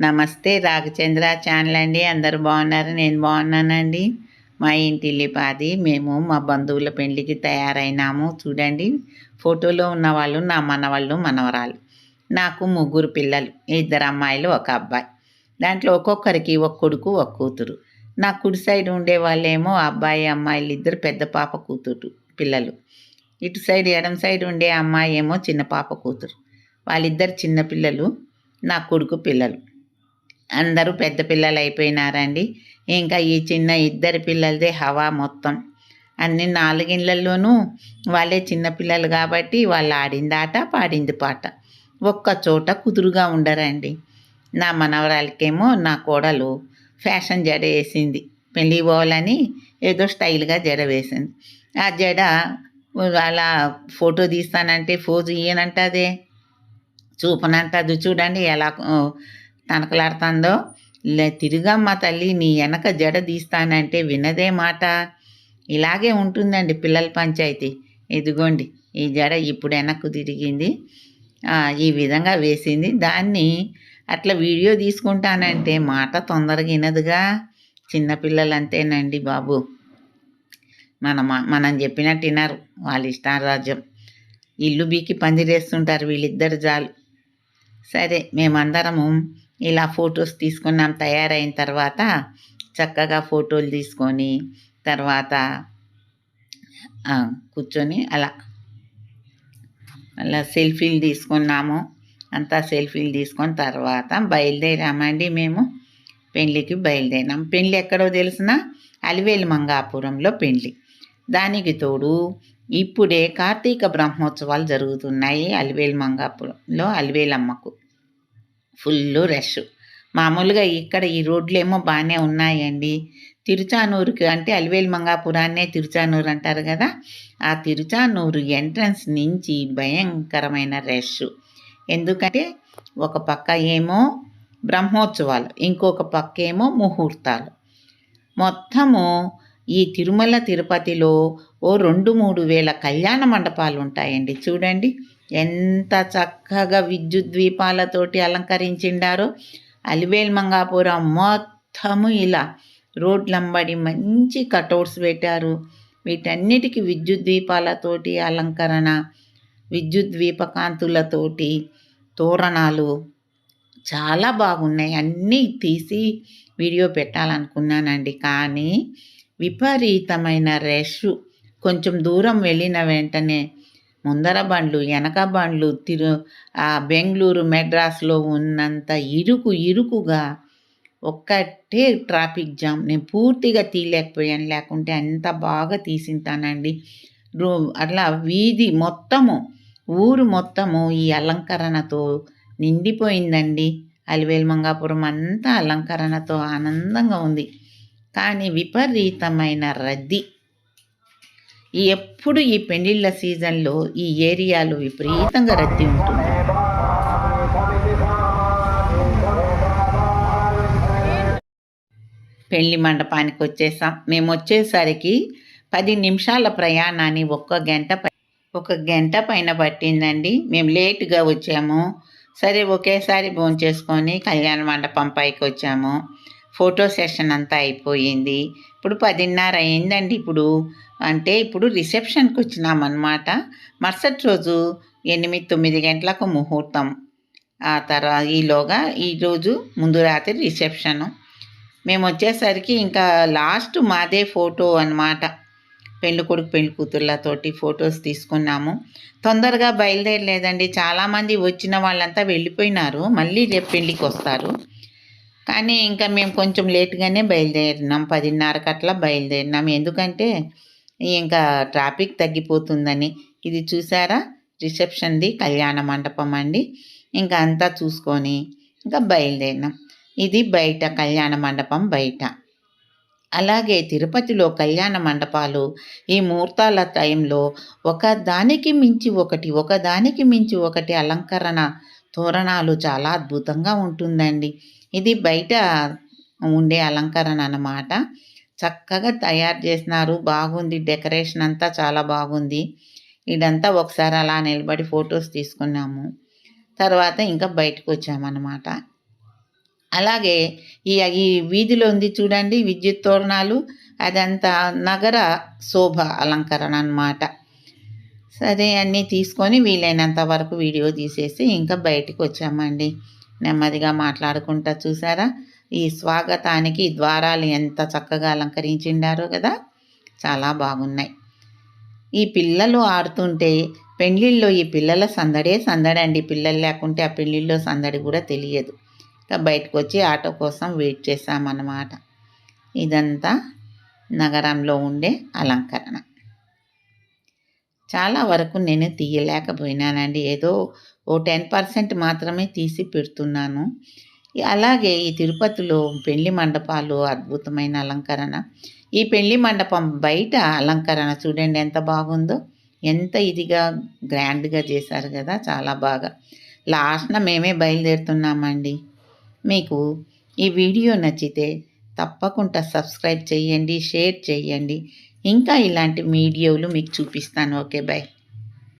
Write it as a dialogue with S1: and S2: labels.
S1: నమస్తే రాఘచంద్ర ఛానల్ అండి అందరు బాగున్నారు? నేను బాగున్నానండి. మా ఇంటి లిపాది మేము మా బంధువుల పెళ్ళికి తయారైనాము. చూడండి ఫోటోలో ఉన్న వాళ్ళు నా మనవాళ్ళు మనవరాలు నాకు ముగ్గురు పిల్లలు ఇద్దరు అమ్మాయిలు ఒక అబ్బాయి. దాంట్లో ఒక్కొక్కరికి ఒక కొడుకు ఒక కూతురు. నా కుడి సైడ్ ఉండే వాళ్ళేమో అబ్బాయి అమ్మాయిలు ఇద్దరు పెద్ద పాప కూతురు పిల్లలు. ఇటు సైడ్ ఎడం సైడ్ ఉండే అమ్మాయి ఏమో చిన్న పాప కూతురు. వాళ్ళిద్దరు చిన్న పిల్లలు నా కొడుకు పిల్లలు. అందరూ పెద్ద పిల్లలు అయిపోయినారండి. ఇంకా ఈ చిన్న ఇద్దరు పిల్లలదే హవా మొత్తం. అన్ని నాలుగిళ్ళల్లోనూ వాళ్ళే చిన్నపిల్లలు కాబట్టి వాళ్ళు ఆడింది ఆట పాడింది పాట. ఒక్క చోట కుదురుగా ఉండరండి. నా మనవరాలకేమో నా కోడలు ఫ్యాషన్ జడ వేసింది. పెళ్ళి పోవాలని ఏదో స్టైల్గా జడ వేసింది. ఆ జడ అలా ఫోటో తీస్తానంటే ఫోజు ఇయ్యనంటదే? చూపనంటది చూడండి ఎలా తనకలాడుతుందో? లే తిరుగమ్మ తల్లి నీ వెనక జడ తీస్తానంటే వినదే మాట. ఇలాగే ఉంటుందండి పిల్లల పంచాయతీ. ఇదిగోండి ఈ జడ ఇప్పుడు వెనక్కు తిరిగింది. ఈ విధంగా వేసింది. దాన్ని అట్లా వీడియో తీసుకుంటానంటే మాట తొందరగా వినదుగా. చిన్నపిల్లలు అంతేనండి బాబు. మన మనం చెప్పినట్టు వినరు. వాళ్ళ ఇష్టారాజ్యం. ఇల్లు బీకి పందిరేస్తుంటారు వీళ్ళిద్దరు చాలు సరే మేమందరము ఇలా ఫొటోస్ తీసుకున్నాం తయారైన తర్వాత చక్కగా ఫోటోలు తీసుకొని తర్వాత కూర్చొని అలా అలా సెల్ఫీలు తీసుకున్నాము. అంతా సెల్ఫీలు తీసుకొని తర్వాత బయలుదేరామండి మేము. పెళ్ళికి బయలుదేరాం పెళ్ళి ఎక్కడో తెలిసిన? అలివేలు మంగాపురంలో పెళ్ళి దానికి తోడు ఇప్పుడే కార్తీక బ్రహ్మోత్సవాలు జరుగుతున్నాయి అలివేలు మంగాపురంలో అలివేలమ్మకు. Full rush. మామూలుగా ఇక్కడ ఈ రోడ్లేమో బాగానే ఉన్నాయండి. తిరుచానూరుకి అంటే అలివేలు మంగాపురాన్నే తిరుచానూరు అంటారు కదా. ఆ తిరుచానూరు ఎంట్రన్స్ నుంచి భయంకరమైన రష్. ఎందుకంటే ఒక పక్క ఏమో బ్రహ్మోత్సవాలు ఇంకొక పక్క ఏమో ముహూర్తాలు. మొత్తము ఈ తిరుమల తిరుపతిలో ఓ రెండు మూడు వేల కళ్యాణ మండపాలు ఉంటాయండి. చూడండి. ఎంత చక్కగా విద్యుత్ దీపాలతోటి అలంకరించిండారో. అలివేల్ మంగాపురం మొత్తము ఇలా రోడ్లంబడి మంచి కటౌట్స్ పెట్టారు. వీటన్నిటికీ విద్యుత్ దీపాలతోటి అలంకరణ విద్యుత్ దీపకాంతులతోటి తోరణాలు చాలా బాగున్నాయి. అన్నీ తీసి వీడియో పెట్టాలనుకున్నానండి. కానీ విపరీతమైన రష్. కొంచెం దూరం వెళ్ళిన వెంటనే ముందర బండ్లు వెనక బండ్లు తిరు ఆ బెంగళూరు మెడ్రాస్లో ఉన్నంత ఇరుకు ఇరుకుగా ఒక్కటే ట్రాఫిక్ జామ్. నేను పూర్తిగా తీయలేకపోయాను. లేకుంటే అంత బాగా తీసింటానండి. రో అట్లా వీధి మొత్తము ఊరు మొత్తము ఈ అలంకరణతో నిండిపోయిందండి. అలివేలు మంగాపురం అంతా అలంకరణతో ఆనందంగా ఉంది. కానీ విపరీతమైన రద్దీ. ఎప్పుడు ఈ పెళ్ళిళ్ళ సీజన్లో ఈ ఏరియాలో విపరీతంగా రద్దీ ఉంటుంది. పెళ్ళి మండపానికి వచ్చేసాం. మేము వచ్చేసరికి పది నిమిషాల ప్రయాణాన్ని ఒక్క గంట ఒక గంట పైన పట్టిందండి. మేము లేటుగా వచ్చాము. సరే ఒకేసారి భోంచేసుకొని కళ్యాణ మండపం పైకి వచ్చాము. ఫోటో సెషన్ అంతా అయిపోయింది. ఇప్పుడు పదిన్నర అయిందండి ఇప్పుడు. అంటే ఇప్పుడు రిసెప్షన్కి వచ్చినామన్నమాట. మరుసటి రోజు ఎనిమిది తొమ్మిది గంటలకు ముహూర్తం. ఆ తర్వాత ఈలోగా ఈరోజు ముందు రాత్రి రిసెప్షను. మేము వచ్చేసరికి ఇంకా లాస్ట్ మాదే ఫోటో అన్నమాట. పెళ్ళి కొడుకు పెళ్ళి కూతుర్లతోటి ఫొటోస్ తీసుకున్నాము. తొందరగా బయలుదేరలేదండి. చాలామంది వచ్చిన వాళ్ళంతా వెళ్ళిపోయినారు. మళ్ళీ రేపు పెళ్ళికి వస్తారు. కానీ ఇంకా మేము కొంచెం లేట్గానే బయలుదేరినాం. పదిన్నరకు అట్లా బయలుదేరినాం. ఎందుకంటే ఇంకా ట్రాఫిక్ తగ్గిపోతుందని. ఇది చూసారా? రిసెప్షన్ది కళ్యాణ మండపం అండి. ఇంకా అంతా చూసుకొని ఇంకా బయలుదేరినాం. ఇది బయట కళ్యాణ మండపం బయట. అలాగే తిరుపతిలో కళ్యాణ మండపాలు ఈ ముహూర్తాల టైంలో ఒకదానికి మించి ఒకటి ఒకదానికి మించి ఒకటి అలంకరణ తోరణాలు చాలా అద్భుతంగా ఉంటుందండి. ఇది బయట ఉండే అలంకరణ అన్నమాట. చక్కగా తయారు చేసినారు. బాగుంది. డెకరేషన్ అంతా చాలా బాగుంది. ఇదంతా ఒకసారి అలా నిలబడి ఫొటోస్ తీసుకున్నాము. తర్వాత ఇంకా బయటకు వచ్చామన్నమాట. అలాగే ఈ ఈ వీధిలో ఉంది చూడండి విద్యుత్ తోరణాలు. అదంతా నగర శోభ అలంకరణ అన్నమాట. సరే అన్నీ తీసుకొని వీలైనంత వరకు వీడియో తీసేసి ఇంకా బయటికి వచ్చామండి. నెమ్మదిగా మాట్లాడుకుంటా చూసారా? ఈ స్వాగతానికి ద్వారాలు ఎంత చక్కగా అలంకరించిండారో కదా? చాలా బాగున్నాయి. ఈ పిల్లలు ఆడుతుంటే పెళ్ళిళ్ళలో ఈ పిల్లల సందడే సందడండి. పిల్లలు లేకుంటే ఆ పెళ్ళిళ్ళలో సందడి కూడా తెలియదు. ఇంకా బయటకు వచ్చి ఆటో కోసం వెయిట్ చేసామన్నమాట ఇదంతా నగరంలో ఉండే అలంకరణ. చాలా వరకు నేను తీయలేకపోయినానండి. ఏదో ఓ టెన్ పర్సెంట్ మాత్రమే తీసి పెడుతున్నాను. అలాగే ఈ తిరుపతిలో పెళ్ళి మండపాలు అద్భుతమైన అలంకరణ. ఈ పెళ్ళి మండపం బయట అలంకరణ చూడండి ఎంత బాగుందో. ఎంత ఇదిగా గ్రాండ్గా చేశారు కదా చాలా బాగా. లాస్ట్న మేమే బయలుదేరుతున్నామండి. మీకు ఈ వీడియో నచ్చితే తప్పకుండా సబ్స్క్రైబ్ చేయండి షేర్ చేయండి. ఇంకా ఇలాంటి వీడియోలు మీకు చూపిస్తాను. Okay bye.